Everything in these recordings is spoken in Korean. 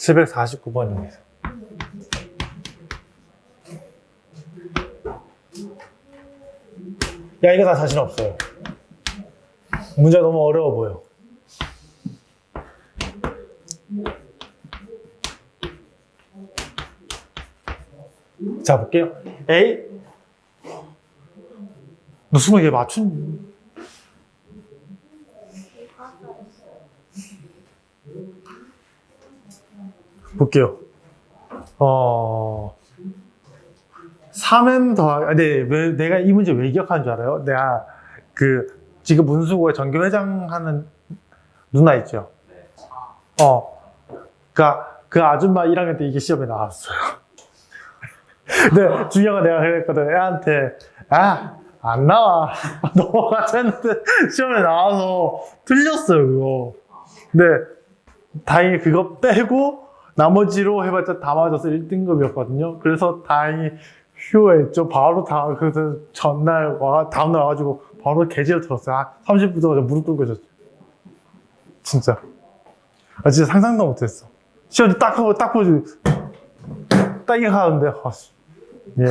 749번입니다. 야, 이거 다 자신 없어요. 문제가 너무 어려워 보여. 자, 볼게요. A. 너 순간 얘 맞춘. 볼게요. 어, 3m 더하기, 아, 네, 왜, 내가 이 문제 왜 기억하는 줄 알아요? 내가 그, 지금 문수고에 전교회장 하는 누나 있죠? 어, 그니까 그 아줌마 1학년 때 이게 시험에 나왔어요. 근데 중요한 건 내가 그랬거든. 애한테, 아, 안 나와. 넘어가자 했는데 시험에 나와서 틀렸어요, 그거. 근데 다행히 그거 빼고 나머지로 해봤자 다 맞아서 1등급이었거든요. 그래서 다행히 휴했죠. 바로 다, 그래서 전날 와, 다음날 와가지고 바로 개지를 들었어요. 아, 30분 동안 무릎 꿇고 있었죠. 진짜. 아, 진짜 상상도 못했어. 시험 딱 하고 딱 보지. 딱 이렇게 하는데, 아, 씨. 예.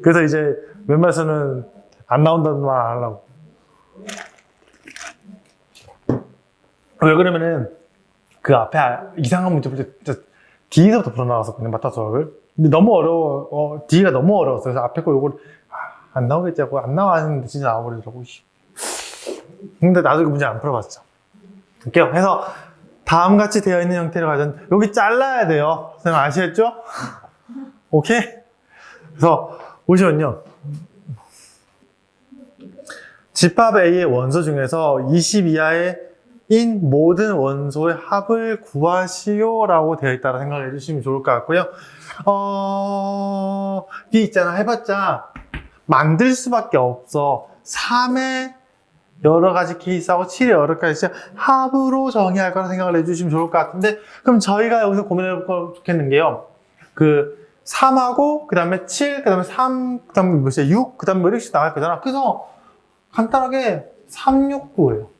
그래서 이제 웬만해서는 안 나온다는 말 안 하려고. 왜 그러면은 그 앞에 이상한 문제 볼때 진짜 D에서부터 불어 나왔었거든요, 마타 수학을. 근데 너무 어려워, 어, D가 너무 어려웠어요. 그래서 앞에 거 요걸 아, 안 나오겠지 하고 안 나왔는데 진짜 나와버리더라고. 씨. 근데 나도 그 문제 안 풀어봤죠. 볼게요. 해서 다음 같이 되어 있는 형태를 가진 여기 잘라야 돼요. 선생님 아시겠죠? 오케이? 그래서 보시면요. 집합 A의 원소 중에서 20 이하의 인 모든 원소의 합을 구하시오라고 되어 있다고 생각해 주시면 좋을 것 같고요. 어, 이 있잖아. 해봤자 만들 수밖에 없어. 3의 여러 가지 케이스하고 7의 여러 가지 합으로 정의할 거라 생각을 해주시면 좋을 것 같은데 그럼 저희가 여기서 고민해 볼 좋겠는 게요. 그 3하고 그 다음에 7, 그 다음에 3, 그 다음에 몇이야? 6, 그 다음에 몇 일씩 나갈 거잖아. 그래서 간단하게 3, 6, 9예요.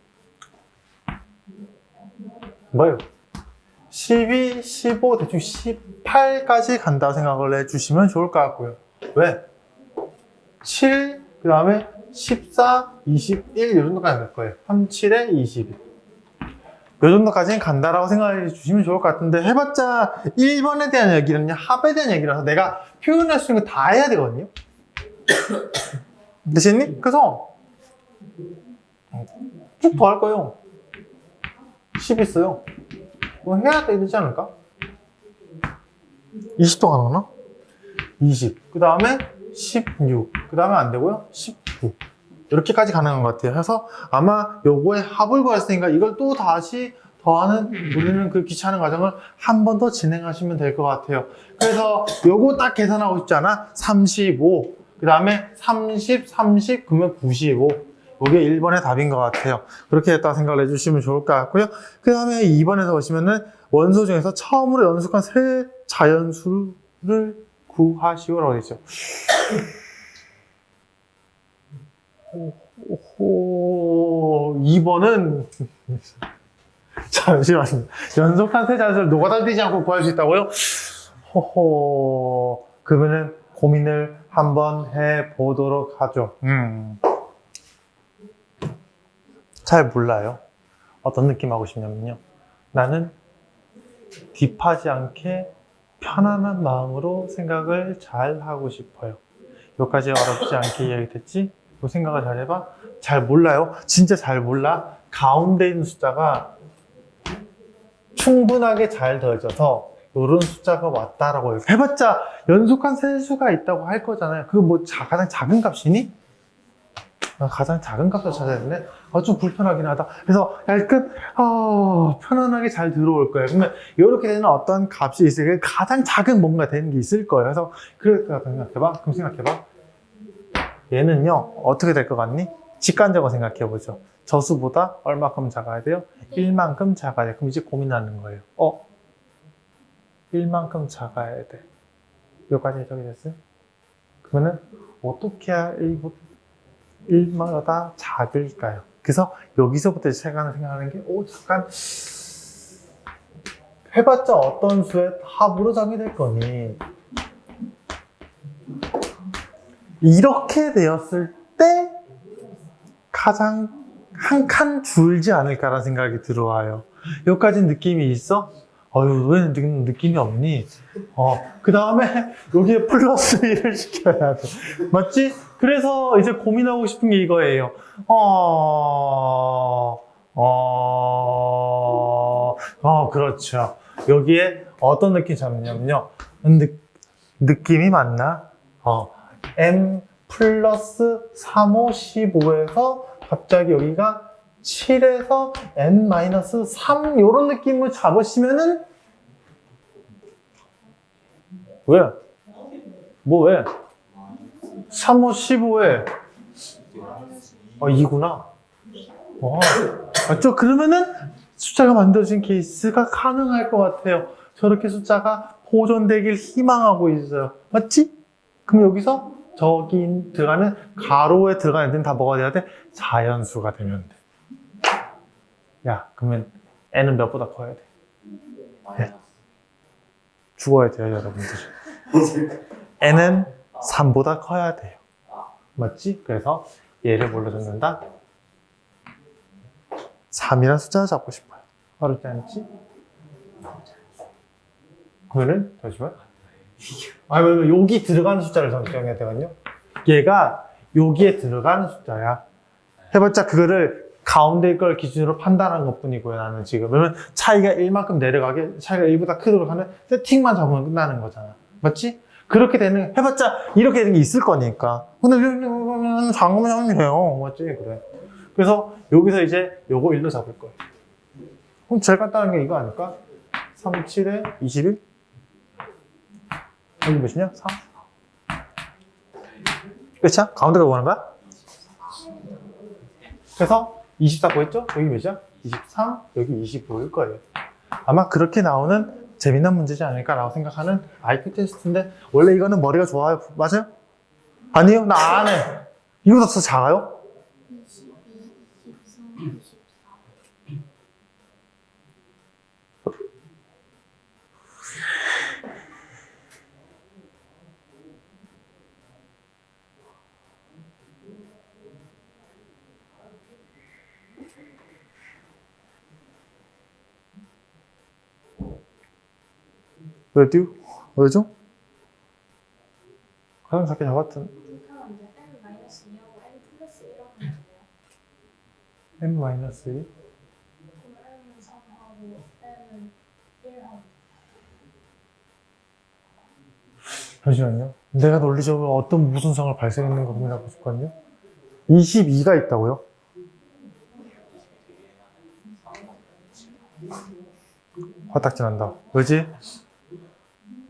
뭐예요? 12, 15, 대충 18까지 간다고 생각을 해주시면 좋을 것 같고요. 왜? 7, 그 다음에 14, 21, 이 정도까지 갈 거예요. 3, 7에 22. 이 정도까지는 간다라고 생각해 주시면 좋을 것 같은데 해봤자 1번에 대한 얘기는요 합에 대한 얘기라서 내가 표현할 수 있는 거 다 해야 되거든요 되시니? 그래서 쭉 더 할 거예요 10 있어요 그럼 해야 되지 않을까? 20도 가능하나? 20. 그 다음에 16. 그 다음에 안 되고요. 19. 이렇게까지 가능한 것 같아요. 해서 아마 요거에 합을 구했으니까 이걸 또 다시 더하는 우리는 그 귀찮은 과정을 한 번 더 진행하시면 될 것 같아요. 그래서 요거 딱 계산하고 싶잖아. 35. 그 다음에 30, 30, 그러면 95. 이게 1번의 답인 것 같아요. 그렇게 했다 생각을 해주시면 좋을 것 같고요. 그 다음에 2번에서 보시면은 원소 중에서 처음으로 연속한 세 자연수를 구하시오라고 되어 있죠. 오, 2번은 잠시만요. 연속한 세 자연수를 노가다되지 않고 구할 수 있다고요? 호호. 그러면은 고민을 한번 해 보도록 하죠. 음. 잘 몰라요. 어떤 느낌 하고 싶냐면요. 나는 딥하지 않게 편안한 마음으로 생각을 잘 하고 싶어요. 여기까지 어렵지 않게 이야기 됐지? 그 생각을 잘 해봐. 잘 몰라요. 진짜 잘 몰라. 가운데 있는 숫자가 충분하게 잘 더해져서 이런 숫자가 왔다라고. 해봤자 연속한 세수가 있다고 할 거잖아요. 그거 뭐 자- 가장 작은 값이니? 아, 가장 작은 값을 찾아야 되네. 아, 좀 불편하긴 하다. 그래서 약간, 아, 편안하게 잘 들어올 거예요. 그러면 이렇게 되는 어떤 값이 있을 때 가장 작은 뭔가 되는 게 있을 거예요. 그래서 그럴 것 같아. 생각해봐. 그럼 생각해봐. 얘는요, 어떻게 될 것 같니? 직관적으로 생각해보죠. 저수보다 얼마큼 작아야 돼요? 1만큼 작아야 돼. 그럼 이제 고민하는 거예요. 어? 1만큼 작아야 돼. 여기까지 해석이 됐어요? 그러면은 어떻게 해야 1, 1마다 작을까요? 그래서 여기서부터 시작하는 생각하는 게, 오, 잠깐. 해봤자 어떤 수의 합으로 정의될 거니? 이렇게 되었을 때 가장 한 칸 줄지 않을까라는 생각이 들어와요. 여기까지 느낌이 있어? 어휴, 왜 느, 느낌이 없니? 어, 그 다음에 여기에 플러스 1을 시켜야 돼. 맞지? 그래서 이제 고민하고 싶은 게 이거예요. 어, 어, 어, 그렇죠. 여기에 어떤 느낌이 잡냐면요. 느, 느낌이 맞나? 어, m 플러스 3, 5, 15에서 갑자기 여기가 7에서 n 마이너스 3 이런 느낌을 잡으시면은 왜? 뭐 왜? 3, 5, 15에 어 2구나. 어, 맞죠? 그러면은 숫자가 만들어진 케이스가 가능할 것 같아요. 저렇게 숫자가 보존되길 희망하고 있어요. 맞지? 그럼 여기서 저기 들어가는 가로에 들어가는 애들은 다 뭐가 돼야 돼? 자연수가 되면 돼. 야, 그러면 n은 몇보다 커야 돼? 마이너스. 죽어야 돼요, 여러분들. n은 3보다 커야 돼요. 맞지? 그래서 얘를 뭘로 적는다? 3이라는 숫자를 잡고 싶어요. 어렵지 않지? 그러면, 잠시만. 아, 왜, 여기 들어가는 숫자를 정해야 되거든요. 얘가 여기에 들어가는 숫자야. 해봤자 그거를 가운데 걸 기준으로 판단한 것 뿐이고요, 나는 지금. 그러면 차이가 1만큼 내려가게, 차이가 1보다 크도록 하는 세팅만 잡으면 끝나는 거잖아. 맞지? 그렇게 되는, 해봤자 이렇게 되는 게 있을 거니까. 근데 장면 해요. 맞지? 그래. 그래서 여기서 이제 요거 1로 잡을 거예요. 그럼 제일 간단한 게 이거 아닐까? 3, 7에 21? 여기 몇이냐? 3? 끝이야? 가운데가 뭐하는 거야? 그래서 24 구했죠? 여기 몇이야? 23, 여기 25일 거예요. 아마 그렇게 나오는 재미난 문제지 않을까라고 생각하는 IQ 테스트인데 원래 이거는 머리가 좋아요. 맞아요? 아니요? 나 안 해. 이거보다 더 작아요? 22, 23, Will do? 뭐죠? 가장 작게 잡았던 M 마이너스 잠시만요. 내가 논리적으로 어떤 무슨 상을 발생했는가 고민하고 있었거든요. 22가 있다고요? 화딱지 난다. 왜지?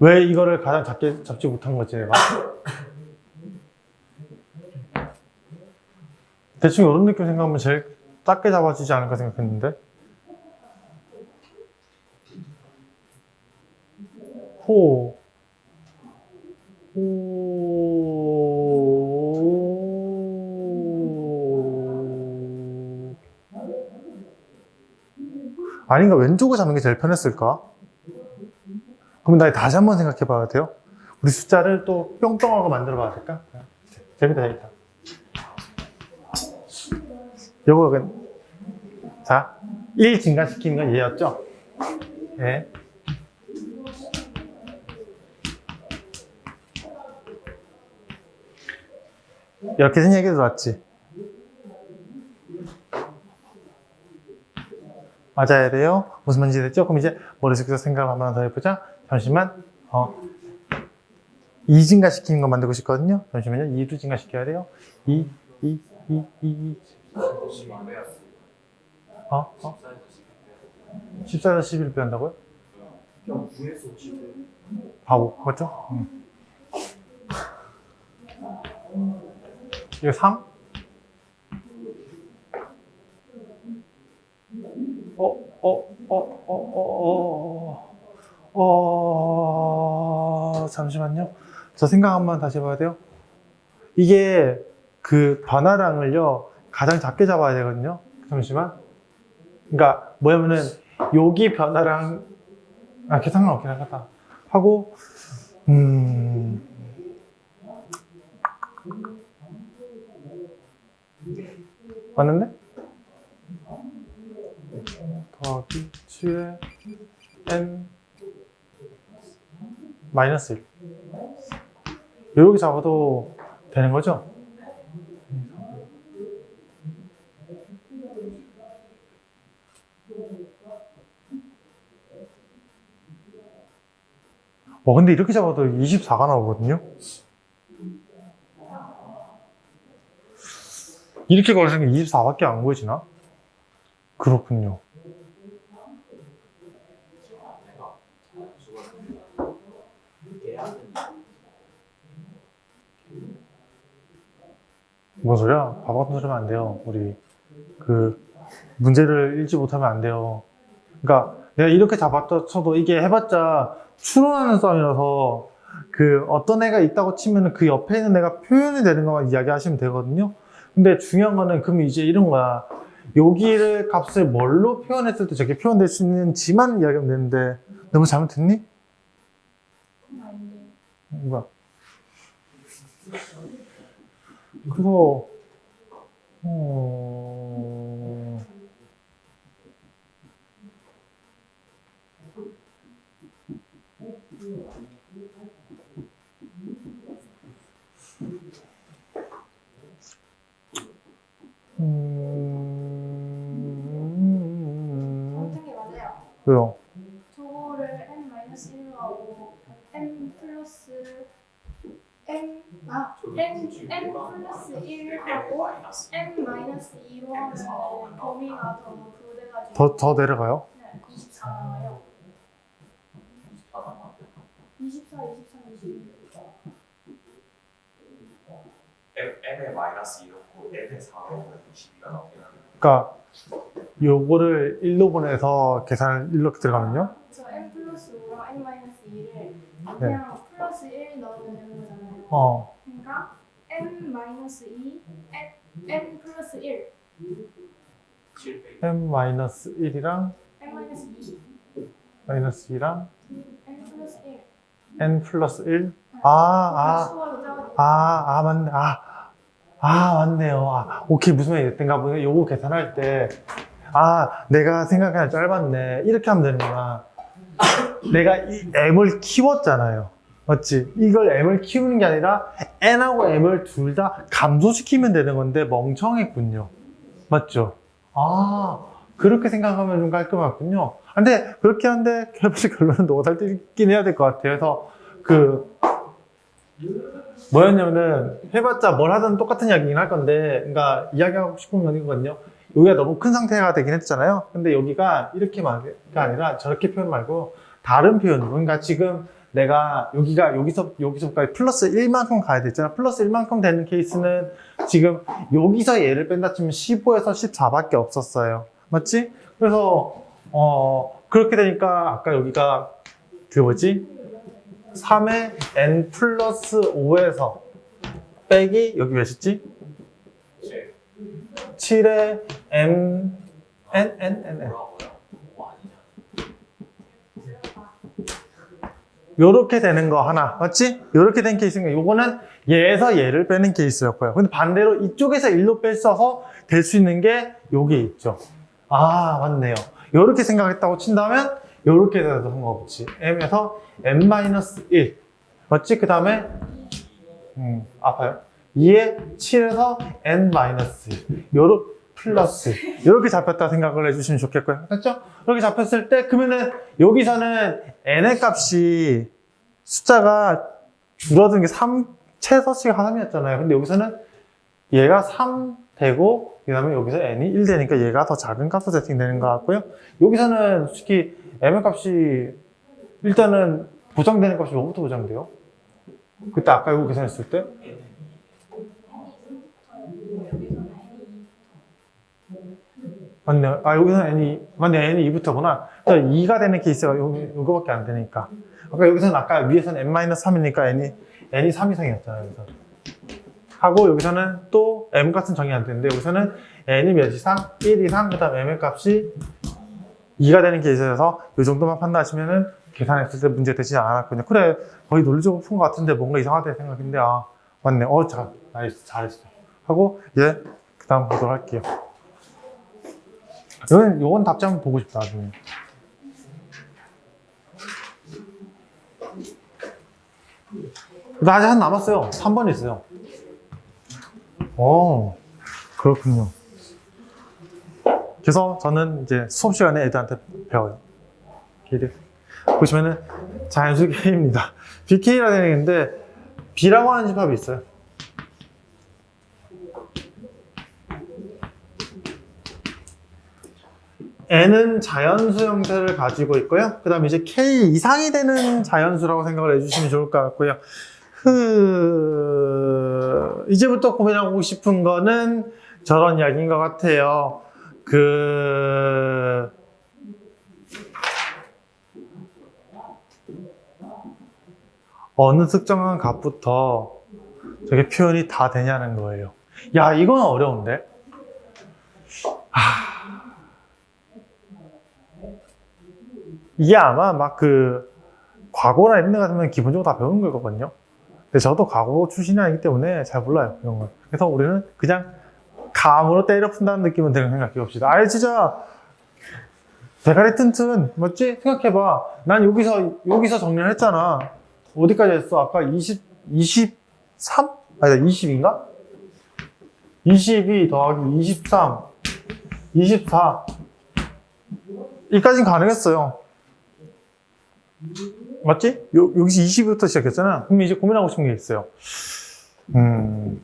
왜 이거를 가장 작게 잡지 못한 거지, 내가? 대충 이런 느낌 생각하면 제일 작게 잡아지지 않을까 생각했는데. 호. 오... 아닌가 왼쪽을 잡는 게 제일 편했을까? 그럼 나 다시 한번 생각해 봐야 돼요. 우리 숫자를 또 뿅뿅하고 만들어 봐야 될까? 재밌다 재밌다. 요거 자, 1 증가시키는 건 얘였죠? 예. 이렇게 된 얘기 들어왔지? 맞아야 돼요? 무슨 말인지 됐죠? 그럼 이제 머릿속에서 생각을 한번 더 해보자. 잠시만. 어. 2 증가시키는 거 만들고 싶거든요. 잠시만요. 2도 증가시켜야 돼요. 2, 2, 2, 2, 2. 어? 어? 14에서 11 빼한다고요? 그냥 9에서 50에 바보. 맞죠? 응. 이거 3? 어, 어, 어, 어, 어, 어, 어, 어, 잠시만요. 저 생각 한번 다시 해봐야 돼요. 이게 그 변화량을요, 가장 작게 잡아야 되거든요. 잠시만. 그러니까 뭐냐면은, 여기 변화량 아, 계산은 없긴 하겠다. 하고, 음. 맞는데? 더하기 7에 n 마이너스 1. 이렇게 잡아도 되는 거죠? 와, 근데 이렇게 잡아도 24가 나오거든요? 이렇게 걸으니까 24밖에 안 보여지나? 그렇군요. 뭔 소리야? 바보 같은 소리 하면 안 돼요. 우리 그 문제를 읽지 못하면 안 돼요. 그러니까 내가 이렇게 잡았다 쳐도 이게 해봤자 추론하는 싸움이라서 그 어떤 애가 있다고 치면은 그 옆에 있는 애가 표현이 되는 것만 이야기하시면 되거든요. 근데 중요한 거는 그럼 이제 이런 거야. 여기를 값을 뭘로 표현했을 때 저게 표현될 수 있는지만 이야기하면 되는데 너무 잘못했니? 뭐야? 그래서 어... 음... 왜요? 저거를 n 마이너스 1로 하고 n 플러스 n 아 n n 플러스 1 하고 n 마이너스 2로 하면 범위가 더 그래가지고 더, 더 내려가요? 네, 24 나와요. 24, 23, 22. n의 마이너스 2고 n의 4로 22가 나오긴 하는데 그러니까 요거를 1로 보내서 계산을 이렇게 들어가면요? 저 n 플러스 5랑 n 마이너스 2를 그냥 플러스 1 넣으면 되는 거잖아요. 어. 그러니까 n 마이너스 2, n, n 플러스 1, 7 빼기 m 마이너스 1이랑 n 마이너스 2, 마이너스 2랑 n 플러스 1. n 플러스 1? 아, 아, 수화로 짜가지고 아, 아, 맞네. 아, 아, 맞네요. 아, 오케이. 무슨 말이겠던가 보네. 요거 계산할 때, 아, 내가 생각하기 짧았네. 이렇게 하면 되는구나. 내가 이 m을 키웠잖아요. 맞지? 이걸 m을 키우는 게 아니라 n하고 m을 둘 다 감소시키면 되는 건데 멍청했군요. 맞죠? 아, 그렇게 생각하면 좀 깔끔하군요. 근데 그렇게 하는데 결국 결론은 너가 살뜰긴 해야 될 것 같아요. 그래서 그 뭐였냐면은 해봤자 뭘 하든 똑같은 이야기긴 할 건데 그러니까 이야기하고 싶은 건 이거거든요 여기가 너무 큰 상태가 되긴 했잖아요 근데 여기가 이렇게 말가 아니라 저렇게 표현 말고 다른 표현으로 그러니까 지금 내가 여기가 여기서 여기서까지 플러스 1만큼 가야 되잖아. 플러스 1만큼 되는 케이스는 지금 여기서 얘를 뺀다 치면 15에서 14밖에 없었어요. 맞지? 그래서 어 그렇게 되니까 아까 여기가 그 뭐지? 3의 n 플러스 5에서 빼기 여기 몇이지? 7 7의 m n n n n 뭐라고요? 와 아니야 요렇게 되는 거 하나 맞지? 요렇게 된 케이스니까 요거는 얘에서 얘를 빼는 케이스였고요 근데 반대로 이쪽에서 1로 뺐어서 될 수 있는 게 여기 있죠 아 맞네요 요렇게 생각했다고 친다면 요렇게 돼도 상관없지 m에서 n-1 맞지? 그 다음에 음, 아파요. 2에 7에서 n-1. 요렇 플러스. 요렇게 잡혔다 생각을 해주시면 좋겠고요. 됐죠? 이렇게 잡혔을 때, 그러면은 여기서는 n의 값이 숫자가 줄어든 게 3, 최소치가 3이었잖아요. 근데 여기서는 얘가 3 되고, 그 다음에 여기서 n이 1 되니까 얘가 더 작은 값으로 세팅되는 것 같고요. 여기서는 솔직히 m의 값이 일단은 보장되는 값이 뭐부터 보장돼요? 그때 아까 이거 계산했을 때? 맞네. 아, 여기서는 n이, 맞네, n이 2부터구나. 2가 되는 케이스가 요, 요거밖에 안 되니까. 아까 여기서는 아까 위에서는 n-3이니까 n이, n이 3 이상이었잖아요, 여기서. 하고 여기서는 또 m 값은 정의 안 되는데 여기서는 n이 몇 이상? 1 이상, 그 다음 m의 값이 2가 되는 케이스여서 이 정도만 판단하시면은 계산했을 때 문제 되지 않았거든요. 그래, 거의 논리적으로 푼 것 같은데 뭔가 이상하다 생각했는데, 아, 맞네. 어, 잘, 나이스, 잘했어. 하고, 이제, 그 다음 보도록 할게요. 요건, 요건 답지 한번 보고 싶다, 나중에. 나 아직 한 남았어요. 3번 있어요. 오, 그렇군요. 그래서 저는 이제 수업 시간에 애들한테 배워요. 보시면은 자연수 K입니다. BK라는 얘기인데 B라고 하는 집합이 있어요. N은 자연수 형태를 가지고 있고요. 그 다음에 이제 K 이상이 되는 자연수라고 생각을 해주시면 좋을 것 같고요. 그, 이제부터 고민하고 싶은 거는 저런 이야기인 것 같아요. 그, 어느 특정한 값부터 저게 표현이 다 되냐는 거예요. 야, 이건 어려운데? 하... 이게 아마 막 그, 과거나 이런 데 같으면 기본적으로 다 배우는 거거든요. 근데 저도 과거 출신이 아니기 때문에 잘 몰라요, 이런 걸. 그래서 우리는 그냥 감으로 때려 푼다는 느낌은 드는 생각해 봅시다. 아예 진짜 대가리 튼튼 맞지? 생각해봐. 난 여기서 여기서 정리를 했잖아. 어디까지 했어? 아까 20, 23? 아니다 20인가? 22 더하기 23, 24 이까지는 가능했어요. 맞지? 요, 여기서 20부터 시작했잖아. 그럼 이제 고민하고 싶은 게 있어요. 음.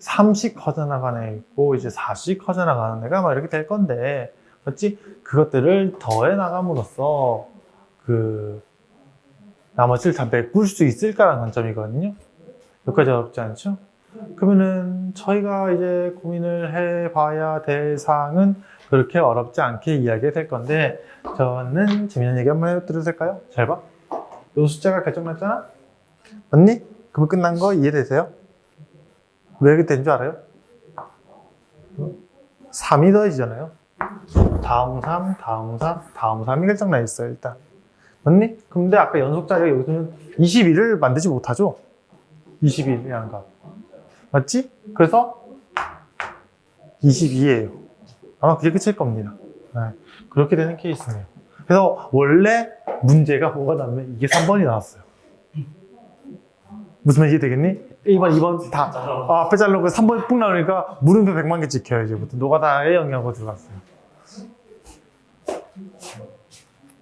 3씩 커져나가는 애 있고, 이제 4씩 커져나가는 애가 막 이렇게 될 건데, 맞지? 그것들을 더해 나감으로써, 그, 나머지를 다 메꿀 수 있을까라는 관점이거든요. 여기까지 어렵지 않죠? 그러면은, 저희가 이제 고민을 해봐야 될 사항은 그렇게 어렵지 않게 이야기가 될 건데, 저는 재미있는 얘기 한번 해드려도 될까요? 잘 봐. 요 숫자가 결정났잖아? 맞니? 그러면 끝난 거 이해되세요? 왜 이렇게 된 줄 알아요? 3이 더해지잖아요. 다음 3, 다음 3, 다음 3이 결정나 있어요, 일단. 맞니? 근데 아까 연속 자리가 여기서는 21을 만들지 못하죠? 21이라는 값. 맞지? 그래서 22예요. 아마 그게 끝일 겁니다. 네, 그렇게 되는 케이스네요. 그래서 원래 문제가 뭐가 나면 이게 3번이 나왔어요. 무슨 말인지 되겠니? 1번, 2번 다 아, 앞에 자르고 3번 푹 나오니까 물음표 100만 개 찍혀요 이제부터 노가다에 영향하고 들어갔어요